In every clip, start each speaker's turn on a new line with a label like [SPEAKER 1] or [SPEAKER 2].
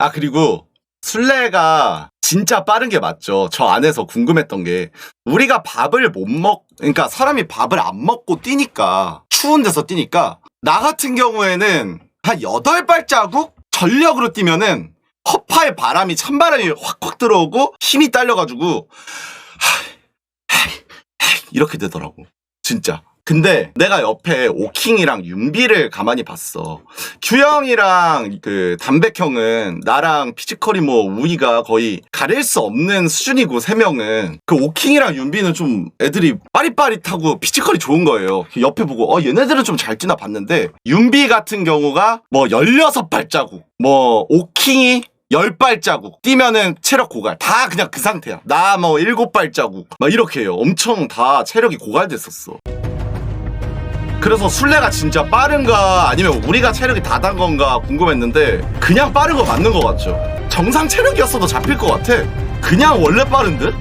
[SPEAKER 1] 아 그리고 술래가 진짜 빠른 게 맞죠. 저 안에서 궁금했던 게 우리가 밥을 못 먹, 그러니까 사람이 밥을 안 먹고 뛰니까 추운 데서 뛰니까 나 같은 경우에는 한 여덟 발자국 전력으로 뛰면은 허파에 바람이 찬바람이 확확 들어오고 힘이 딸려가지고 이렇게 되더라고. 진짜. 근데 내가 옆에 오킹이랑 윤비를 가만히 봤어. 규형이랑 그 담백형은 나랑 피지컬이 뭐 우위가 거의 가릴 수 없는 수준이고 세 명은 그 오킹이랑 윤비는 좀 애들이 빠릿빠릿하고 피지컬이 좋은 거예요. 옆에 보고 어 얘네들은 좀 잘 뛰나 봤는데 윤비 같은 경우가 뭐 16발자국 뭐 오킹이 열 발자국 뛰면은 체력 고갈 다 그냥 그 상태야 나 뭐 일곱 발자국 막 이렇게 해요 엄청 다 체력이 고갈됐었어 그래서 술래가 진짜 빠른가 아니면 우리가 체력이 다 단 건가 궁금했는데 그냥 빠른 거 맞는 거 같죠 정상 체력이었어도 잡힐 것 같아 그냥 원래 빠른 듯?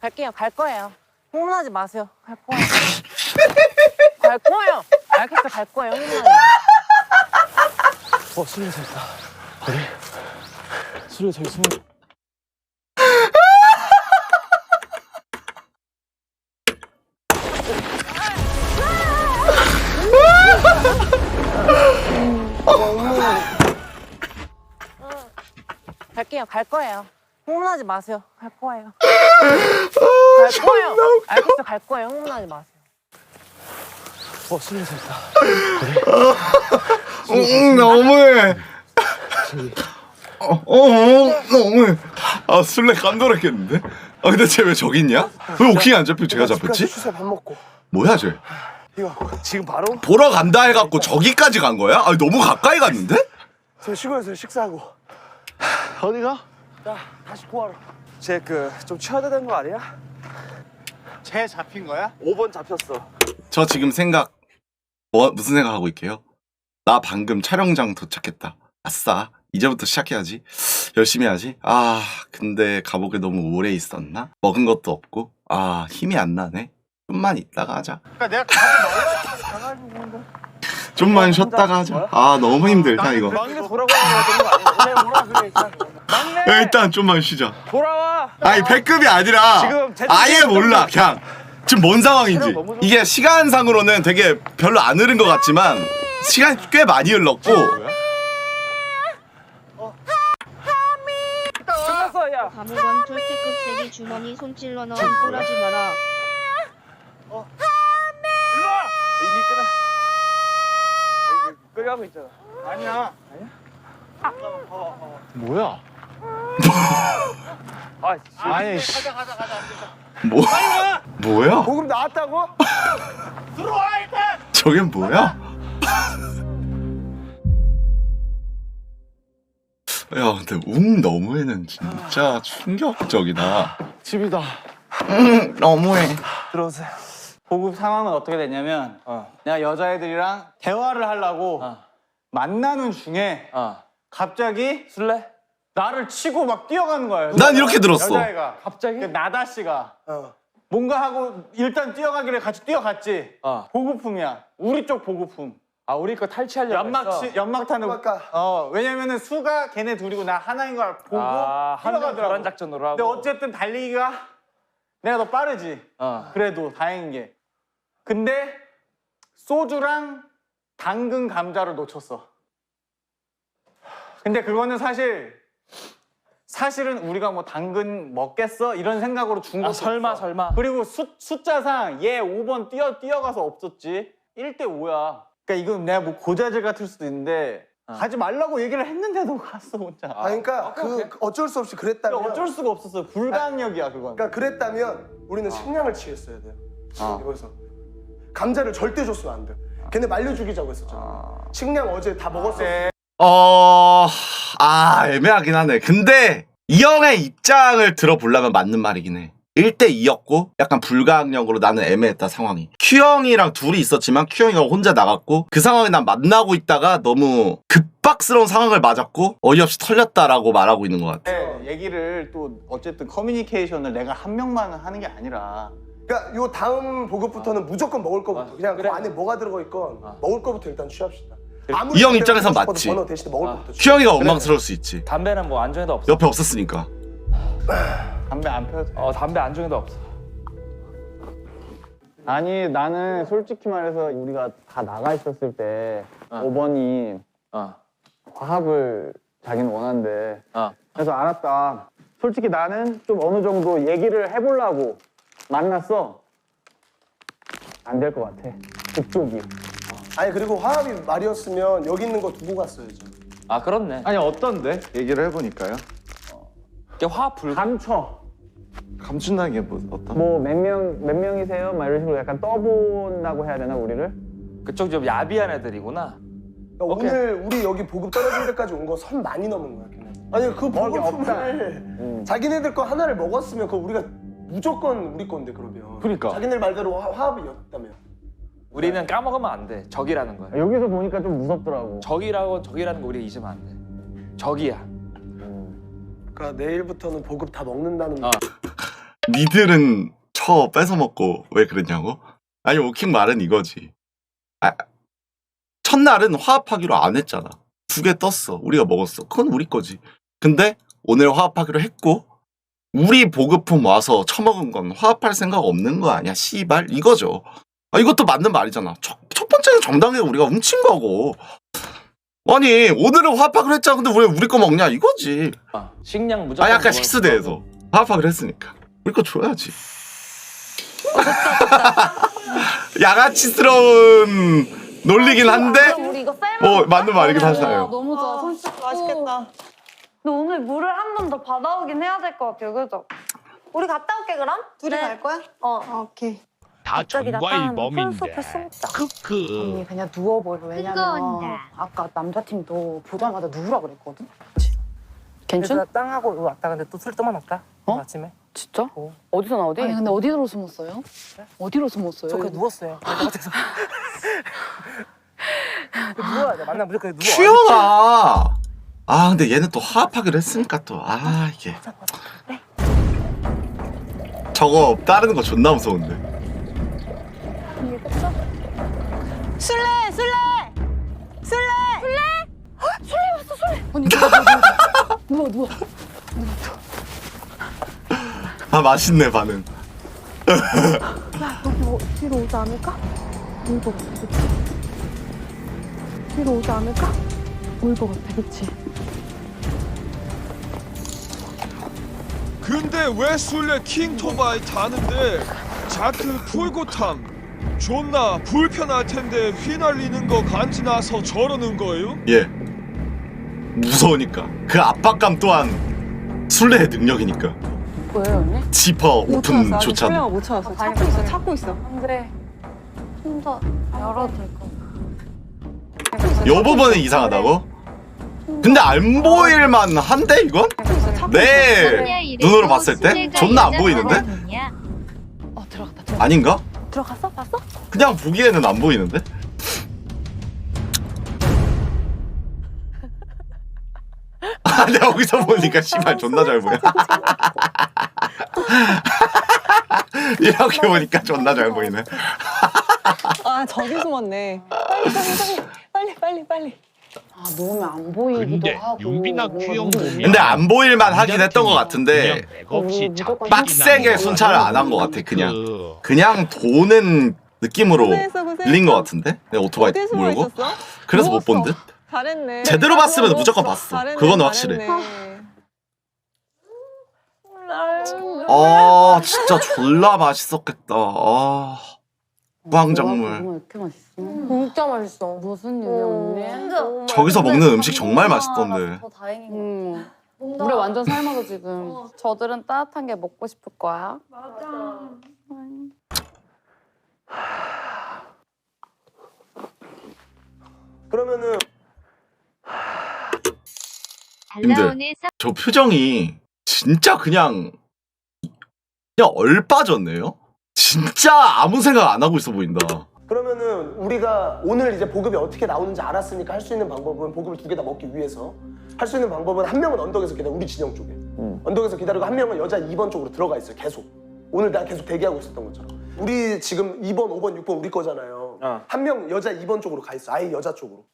[SPEAKER 2] 갈게요. 갈 거예요. 흥분하지 마세요. 갈 거예요. 갈 거예요. 알겠어, 갈 거예요. 흥분하지 마.
[SPEAKER 3] 어, 술래 저기 있다. 어디? 술래 저기 숨어.
[SPEAKER 2] 갈게요. 갈 거예요. 흥분하지 마세요. 갈 거예요. 갈 거예요. 알겠어, 갈 거예요. 흥분하지 마세요.
[SPEAKER 3] 어, 술래 저기 있다.
[SPEAKER 1] 응 너무해 어, 어, 너무해 아 술래 깜놀했겠는데? 아 근데 쟤 왜 저기 있냐? 왜 오킹이 안 잡히고 제가 잡혔지?
[SPEAKER 4] 수세 밥 먹고
[SPEAKER 1] 뭐야 쟤
[SPEAKER 4] 이거 지금 바로
[SPEAKER 1] 보러 간다 해갖고 저기까지 간 거야? 아 너무 가까이 갔는데?
[SPEAKER 4] 저 시골에서 식사하고
[SPEAKER 3] 어디가?
[SPEAKER 4] 야 다시 구하러 쟤 그 좀 취하다 된 거 아니야?
[SPEAKER 3] 쟤 잡힌 거야?
[SPEAKER 4] 5번 잡혔어
[SPEAKER 1] 저 지금 생각 뭐 무슨 생각하고 있게요? 나 방금 촬영장 도착했다. 아싸. 이제부터 시작해야지. 열심히 해야지. 아, 근데 감옥에 너무 오래 있었나? 먹은 것도 없고. 아, 힘이 안 나네. 좀만 있다가 하자.
[SPEAKER 3] 그러니까 내가
[SPEAKER 1] 좀만 쉬었다가 하자. 아, 너무 힘들다 이거.
[SPEAKER 4] 막내 돌아가는 거 되는 거 아니야? 내가 뭐라 그래 일단 막내
[SPEAKER 1] 일단 좀만 쉬자.
[SPEAKER 4] 돌아와
[SPEAKER 1] 아니, 배급이 아니라
[SPEAKER 4] 지금 제-
[SPEAKER 1] 아예 몰라. 그냥 지금 뭔 상황인지. 이게 시간상으로는 되게 별로 안 흐른 것 같지만 시간 꽤 많이 흘렀고
[SPEAKER 4] 끝났어 야
[SPEAKER 5] 감옥원 톨테급 세기 주머니 손질러 넣은 꼴하지 마라.
[SPEAKER 4] 일로 와 이미 끝나 끌려가고 있잖아
[SPEAKER 3] 아니야. 뭐야?
[SPEAKER 4] 아 씨.
[SPEAKER 3] 아니, 씨.
[SPEAKER 1] 뭐 뭐야?
[SPEAKER 4] 보금 나왔다고?
[SPEAKER 1] 저게 뭐야? 야, 근데 웅 너무해는 진짜 충격적이다.
[SPEAKER 3] 집이다.
[SPEAKER 1] 응, 너무해.
[SPEAKER 4] 들어오세요
[SPEAKER 6] 보급 상황은 어떻게 됐냐면
[SPEAKER 4] 어.
[SPEAKER 6] 내가 여자애들이랑 대화를 하려고
[SPEAKER 4] 어.
[SPEAKER 6] 만나는 중에
[SPEAKER 4] 어
[SPEAKER 6] 갑자기
[SPEAKER 4] 술래?
[SPEAKER 6] 나를 치고 막 뛰어가는 거예요.
[SPEAKER 1] 난 이렇게 들었어.
[SPEAKER 6] 여자애가
[SPEAKER 4] 갑자기?
[SPEAKER 6] 그 나다 씨가
[SPEAKER 4] 어
[SPEAKER 6] 뭔가 하고 일단 뛰어가길래 같이 뛰어갔지.
[SPEAKER 4] 어.
[SPEAKER 6] 보급품이야. 우리 쪽 보급품.
[SPEAKER 4] 아 우리 거 탈취하려고
[SPEAKER 6] 연막
[SPEAKER 4] 했어?
[SPEAKER 6] 치, 연막 타는
[SPEAKER 4] 연막가.
[SPEAKER 6] 어 왜냐면은 수가 걔네 둘이고 나 하나인 걸 보고
[SPEAKER 4] 아, 한명
[SPEAKER 6] 뛰어가더라고.
[SPEAKER 4] 교란 작전으로 하고
[SPEAKER 6] 근데 어쨌든 달리기가 내가 더 빠르지.
[SPEAKER 4] 어.
[SPEAKER 6] 그래도 다행인 게. 근데 소주랑 당근 감자를 놓쳤어. 근데 그거는 사실 사실은 우리가 뭐 당근 먹겠어 이런 생각으로 준
[SPEAKER 4] 아
[SPEAKER 6] 것도
[SPEAKER 4] 설마
[SPEAKER 6] 없어.
[SPEAKER 4] 설마
[SPEAKER 6] 그리고 수, 숫자상 얘 5번 뛰어 뛰어가서 없었지. 1대 5야. 그러니까 이건 내가 뭐 고자질 같을 수도 있는데 가지 말라고 얘기를 했는데도 갔어 혼자.
[SPEAKER 7] 아 그러니까 그 어쩔 수 없이 그랬다면
[SPEAKER 6] 그러니까 어쩔 수가 없었어. 불가항력이야 그건.
[SPEAKER 7] 그러니까 그랬다면 우리는 식량을 취했어야 돼요.
[SPEAKER 6] 어.
[SPEAKER 7] 이거서 감자를 절대 줬으면 안 돼. 걔네 말려 죽이자고 했었잖아. 식량 어제 다 먹었어.
[SPEAKER 6] 네.
[SPEAKER 1] 어, 아, 애매하긴 하네. 근데 이 형의 입장을 들어보려면 맞는 말이긴 해. 1대2였고 약간 불가항력으로 나는 애매했다 상황이 큐형이랑 둘이 있었지만 큐형이가 혼자 나갔고 그 상황에 난 만나고 있다가 너무 급박스러운 상황을 맞았고 어이없이 털렸다라고 말하고 있는 것 같아
[SPEAKER 6] 네. 얘기를 또 어쨌든 커뮤니케이션을 내가 한 명만 하는 게 아니라
[SPEAKER 7] 그러니까 요 다음 보급부터는 무조건 먹을 거부터
[SPEAKER 3] 아,
[SPEAKER 7] 그냥
[SPEAKER 3] 그래.
[SPEAKER 7] 그 안에 뭐가 들어가 있건
[SPEAKER 3] 아.
[SPEAKER 7] 먹을 거부터 일단 취합시다. 아무리
[SPEAKER 1] 이형
[SPEAKER 7] 내가
[SPEAKER 1] 입장에선
[SPEAKER 7] 먹고 싶어도
[SPEAKER 1] 맞지.
[SPEAKER 7] 번호 대신에 먹을
[SPEAKER 3] 아.
[SPEAKER 7] 거부터 취합.
[SPEAKER 1] 큐형이가 원망스러울 수 있지.
[SPEAKER 3] 담배는 뭐 안중에도 없어.
[SPEAKER 1] 옆에 없었으니까.
[SPEAKER 6] 담배 안 펴도 돼.
[SPEAKER 3] 어 담배 안중에도 없어.
[SPEAKER 6] 아니 나는 솔직히 말해서 우리가 다 나가 있었을 때
[SPEAKER 3] 어.
[SPEAKER 6] 5번이
[SPEAKER 3] 어.
[SPEAKER 6] 화합을 자기는 원한대.
[SPEAKER 3] 어.
[SPEAKER 6] 그래서 알았다. 솔직히 나는 좀 어느 정도 얘기를 해보려고 만났어. 안 될 것 같아. 그쪽이.
[SPEAKER 7] 아니 그리고 화합이 말이었으면 여기 있는 거 두고 갔어야죠.
[SPEAKER 3] 아 그렇네.
[SPEAKER 6] 아니 어떤데? 얘기를 해보니까요.
[SPEAKER 3] 이게 화 불.
[SPEAKER 6] 감춰.
[SPEAKER 1] 감춘다는 게 뭐 어떤?
[SPEAKER 6] 뭐 몇 명 몇 명이세요? 막 이런 식으로 약간 떠본다고 해야 되나 우리를?
[SPEAKER 3] 그쪽 좀 야비한 애들이구나.
[SPEAKER 7] 그러니까
[SPEAKER 3] 오케이.
[SPEAKER 7] 오늘 우리 여기 보급 떨어진 데까지 온 거 선 많이 넘은 거야. 걔네. 아니 그
[SPEAKER 6] 먹이
[SPEAKER 7] 보급품을
[SPEAKER 6] 음.
[SPEAKER 7] 자기네들 거 하나를 먹었으면 그거 우리가 무조건 우리 건데 그러면.
[SPEAKER 6] 그러니까.
[SPEAKER 7] 자기네 말대로 화- 화합이었다며.
[SPEAKER 3] 우리는 까먹으면 안 돼. 적이라는 거야.
[SPEAKER 6] 여기서 보니까 좀 무섭더라고.
[SPEAKER 3] 적이라고 적이라는 거 우리가 잊으면 안 돼. 적이야.
[SPEAKER 7] 그러니까 내일부터는 보급 다 먹는다는
[SPEAKER 3] 아.
[SPEAKER 1] 니들은 처 뺏어 먹고 왜 그랬냐고? 아니 오킹 말은 이거지. 아, 첫날은 화합하기로 안 했잖아. 두 개 떴어. 우리가 먹었어. 그건 우리 거지. 근데 오늘 화합하기로 했고 우리 보급품 와서 처먹은 건 화합할 생각 없는 거 아니야? 씨발 이거죠. 아, 이것도 맞는 말이잖아. 첫, 첫 번째는 정당하게 우리가 훔친 거고. 아니 오늘은 화합하기로 했잖아. 근데 왜 우리 거 먹냐 이거지.
[SPEAKER 3] 아, 식량 무조건.
[SPEAKER 1] 아 약간 식스대에서 화합하기로 했으니까 우리 거 줘야지 양아치스러운 논리긴 한데
[SPEAKER 2] 그럼 우리 이거
[SPEAKER 1] 쌀어 맞는 말이긴 하잖아요
[SPEAKER 8] 너무 좋아. 손 맛있겠다. 근데 오늘 물을 한 번 더 받아오긴 해야 될 것 같아요. 그죠?
[SPEAKER 2] 우리 갔다 올게 그럼.
[SPEAKER 8] 둘이 갈 거야?
[SPEAKER 2] 어.
[SPEAKER 8] 오케이.
[SPEAKER 9] 다
[SPEAKER 2] 갑자기
[SPEAKER 9] 전과의 범인데.
[SPEAKER 2] 숨자.
[SPEAKER 9] 크크.
[SPEAKER 8] 언니 그냥 누워버려. 왜냐면 아까 남자팀도 보자마자 누우라 그랬거든.
[SPEAKER 2] 그래서 땅하고 이거 왔다 근데 또술 또 만 났다.
[SPEAKER 8] 어?
[SPEAKER 2] 아침에.
[SPEAKER 8] 진짜?
[SPEAKER 2] 어.
[SPEAKER 8] 어디서 나오디?
[SPEAKER 10] 아니 근데 어디로 숨었어요? 어디로 숨었어요?
[SPEAKER 2] 저 그냥 누웠어요. 바깥에서. 누워야 돼. 만나 무조건 누워.
[SPEAKER 1] 큐영아 아 근데 얘는 또 화합하기로 했으니까 또 아 이게 저거 따르는 거 존나 무서운데
[SPEAKER 2] 술래 술래 술래
[SPEAKER 10] 언니 누워 누워 누워.
[SPEAKER 1] 아 맛있네 반응
[SPEAKER 8] 여기 뭐 뒤로 오지 않을까? 올것 같아. 그치? 뒤로 오지 않을까? 올것 같아. 그치?
[SPEAKER 11] 근데 왜 술래 킹토바이 타는데 자크 풀고 탐 존나 불편할 텐데 휘날리는 거 간지나서 저러는 거예요?
[SPEAKER 1] 예 무서우니까 그 압박감 또한 술래의 능력이니까
[SPEAKER 8] 왜요 언니?
[SPEAKER 1] 지퍼 오픈조차도
[SPEAKER 8] 못 찾았어. 찾고 있어. 찾고 있어.
[SPEAKER 10] 그래. 혼자 열어도
[SPEAKER 1] 될것요 부분은 이상하다고? 근데 안 보일만 한데 이건? 내 눈으로 봤을 때 존나 안 보이는데?
[SPEAKER 10] 어 들어갔다 들어갔다.
[SPEAKER 1] 아닌가?
[SPEAKER 2] 들어갔어? 봤어?
[SPEAKER 1] 그냥 보기에는 안 보이는데? 아, 내가 여기서 보니까 씨발 존나 잘 보여. 이렇게 보니까 존나 잘 보이네.
[SPEAKER 8] 아 저기 숨었네. 빨리 빨리 빨리 빨리 빨리. 아 놓으면 안 보이기도
[SPEAKER 9] 근데
[SPEAKER 8] 하고. 뭔가
[SPEAKER 9] 큐형 보면
[SPEAKER 1] 근데 안 보일만 하긴 했던 것 같은데
[SPEAKER 9] 그냥
[SPEAKER 8] 음,
[SPEAKER 9] 잡히긴
[SPEAKER 1] 빡세게
[SPEAKER 9] 하는
[SPEAKER 1] 순찰을. 안 한 것 같아, 그냥.
[SPEAKER 9] 그
[SPEAKER 1] 그냥 도는 느낌으로
[SPEAKER 8] 고생했어, 고생했어.
[SPEAKER 1] 들린 것 같은데? 오토바이
[SPEAKER 8] 어디에 숨어
[SPEAKER 1] 몰고?
[SPEAKER 8] 있었어?
[SPEAKER 1] 그래서 못 본 듯?
[SPEAKER 8] 잘했네.
[SPEAKER 1] 제대로 봤으면
[SPEAKER 8] 잘했네,
[SPEAKER 1] 무조건 봤어.
[SPEAKER 8] 잘했네,
[SPEAKER 1] 그건 확실해.
[SPEAKER 8] 잘했네.
[SPEAKER 1] 아 진짜 졸라 맛있었겠다. 아 무항작물.
[SPEAKER 10] 이렇게 맛있어?
[SPEAKER 2] 진짜 맛있어.
[SPEAKER 10] 무슨 일이야 언니?
[SPEAKER 2] 진짜.
[SPEAKER 1] 저기서 먹는 음식 정말 맛있던데.
[SPEAKER 10] 더 다행인 것 같아.
[SPEAKER 8] 음.
[SPEAKER 10] 우리 완전 삶아서 지금. 저들은 따뜻한 게 먹고 싶을 거야.
[SPEAKER 7] 그러면은
[SPEAKER 1] 님들 저 표정이 진짜 그냥 그냥 얼빠졌네요. 진짜 아무 생각 안 하고 있어 보인다.
[SPEAKER 7] 그러면은 우리가 오늘 이제 보급이 어떻게 나오는지 알았으니까 할 수 있는 방법은 보급을 두 개 다 먹기 위해서 할 수 있는 방법은 한 명은 언덕에서 그냥 우리 진영 쪽에
[SPEAKER 3] 응.
[SPEAKER 7] 언덕에서 기다리고 한 명은 여자 2번 쪽으로 들어가 있어요. 계속. 오늘 내가 계속 대기하고 있었던 것처럼. 우리 지금 2번, 5번, 6번 우리 거잖아요.
[SPEAKER 6] 어.
[SPEAKER 7] 한명 여자 2번 쪽으로 가 있어. 아예 여자 쪽으로.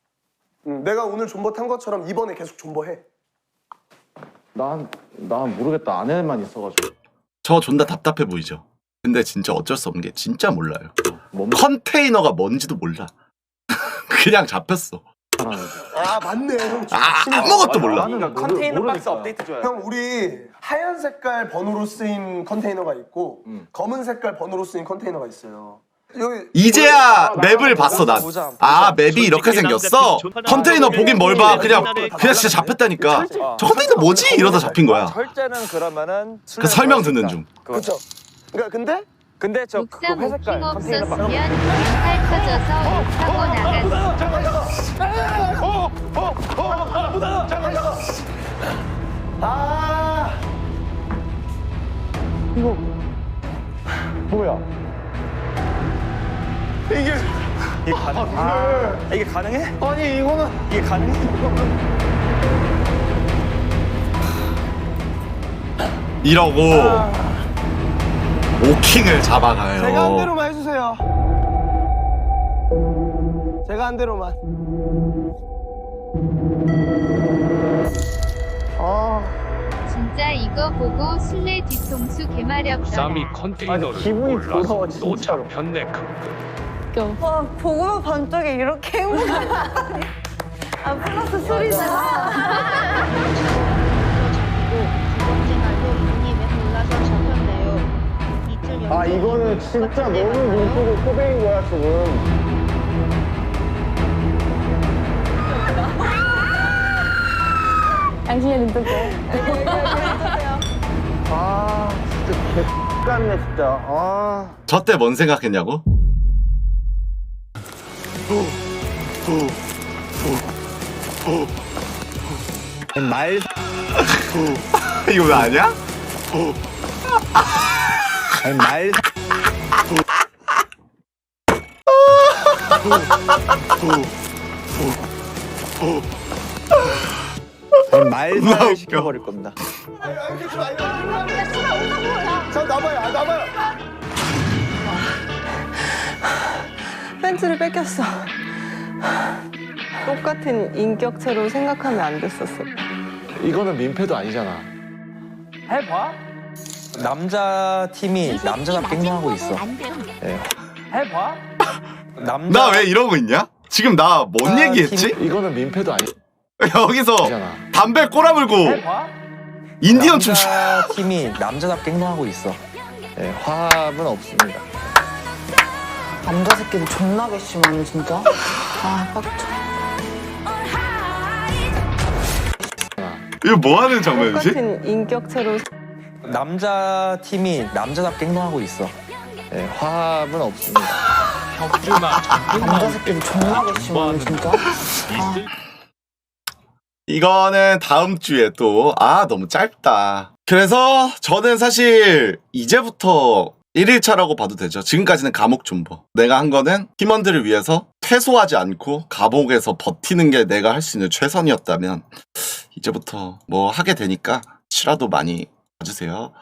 [SPEAKER 7] 응, 내가 오늘 존버 탄 것처럼 2번에 계속 존버해.
[SPEAKER 3] 난, 난 모르겠다. 아내만 있어가지고.
[SPEAKER 1] 저 존나 답답해 보이죠. 근데 진짜 어쩔 수 없는 게 진짜 몰라요.
[SPEAKER 3] 뭔
[SPEAKER 1] 컨테이너가 뭔지도 몰라. 그냥 잡혔어.
[SPEAKER 3] 말하는
[SPEAKER 7] 아 맞네 형.
[SPEAKER 1] 아. 아무것도 몰라.
[SPEAKER 6] 그러니까 컨테이너
[SPEAKER 3] 모르-
[SPEAKER 6] 박스
[SPEAKER 3] 모르겠다.
[SPEAKER 6] 업데이트 줘요.
[SPEAKER 7] 형 우리 하얀 색깔 번호로 쓰인 컨테이너가 있고
[SPEAKER 3] 응.
[SPEAKER 7] 검은 색깔 번호로 쓰인 컨테이너가 있어요.
[SPEAKER 1] 이제야 맵을 봤어 난. 아 맵이 이렇게 생겼어. 컨테이너 보긴 뭘 봐. 그냥 그냥 진짜 잡혔다니까. 저 컨테이너 뭐지? 이러다 잡힌 거야.
[SPEAKER 4] 철제는 그러면은
[SPEAKER 1] 그 설명 듣는 중.
[SPEAKER 7] 그렇죠. 그러니까 근데
[SPEAKER 4] 근데 저그 회색깔
[SPEAKER 5] 오킹
[SPEAKER 4] 컨테이너 박
[SPEAKER 5] 없었으면 팔 터져서 욕하고 나갔어.
[SPEAKER 7] 아
[SPEAKER 3] 뭐야?
[SPEAKER 4] 이게 이게 가능? 아, 이게 가능해?
[SPEAKER 6] 아니 이거는
[SPEAKER 4] 이게 가능해?
[SPEAKER 1] 이러고 오킹을 잡아가요.
[SPEAKER 7] 제가 한 대로만 해주세요. 제가 한 대로만.
[SPEAKER 5] 진짜 이거 보고 술래 뒤통수 개마렵더라.
[SPEAKER 6] 아니 기분이 돌아와 진짜로.
[SPEAKER 8] 와 보고만 반쪽에 이렇게 행복한 아 플러스.
[SPEAKER 5] 이틀 연속
[SPEAKER 6] 아 이거는 진짜 너무 눈뜨고 코베인 거야 지금.
[SPEAKER 10] 당신의 눈뜨게.
[SPEAKER 6] 아 진짜 개 같네 진짜. 아.
[SPEAKER 1] 저 때 뭔 생각했냐고?
[SPEAKER 6] 말
[SPEAKER 1] 이거 왜 아냐?
[SPEAKER 6] 아니, 말 아니. 시켜버릴 겁니다.
[SPEAKER 7] 자 나봐요, 아, 나봐요.
[SPEAKER 8] 팬츠를 뺏겼어 똑같은 인격체로 생각하면 안 됐었어
[SPEAKER 3] 이거는 민폐도 아니잖아.
[SPEAKER 6] 해봐.
[SPEAKER 9] 남자 팀이 남자답게 행동하고 있어.
[SPEAKER 6] 해봐.
[SPEAKER 9] 남자
[SPEAKER 1] 나 왜 이러고 있냐? 지금 나 뭔 얘기했지?
[SPEAKER 3] 이거는 민폐도 아니,
[SPEAKER 1] 여기서
[SPEAKER 3] 아니잖아.
[SPEAKER 1] 담배 꼬라불고
[SPEAKER 6] 해봐.
[SPEAKER 1] 인디언 춤 추.
[SPEAKER 9] 남자 팀이 남자답게 행동하고 있어.
[SPEAKER 3] 예, 화합은 없습니다.
[SPEAKER 2] 남자 새끼들 존나 괘씸하네 진짜. 아 빡쳐.
[SPEAKER 1] 이거 뭐 하는 장면이지?
[SPEAKER 8] 똑같은 인격체로
[SPEAKER 9] 남자 팀이 남자답게 행동하고 있어.
[SPEAKER 3] 예, 화합은 없습니다.
[SPEAKER 2] 남자 새끼들 존나 괘씸하네 진짜.
[SPEAKER 1] 이거는 다음 주에 또, 아, 너무 짧다. 그래서 저는 사실 이제부터 1일차라고 봐도 되죠. 지금까지는 감옥 존버. 내가 한 거는 팀원들을 위해서 퇴소하지 않고 감옥에서 버티는 게 내가 할 수 있는 최선이었다면, 이제부터 뭐 하게 되니까, 치라도 많이 봐주세요.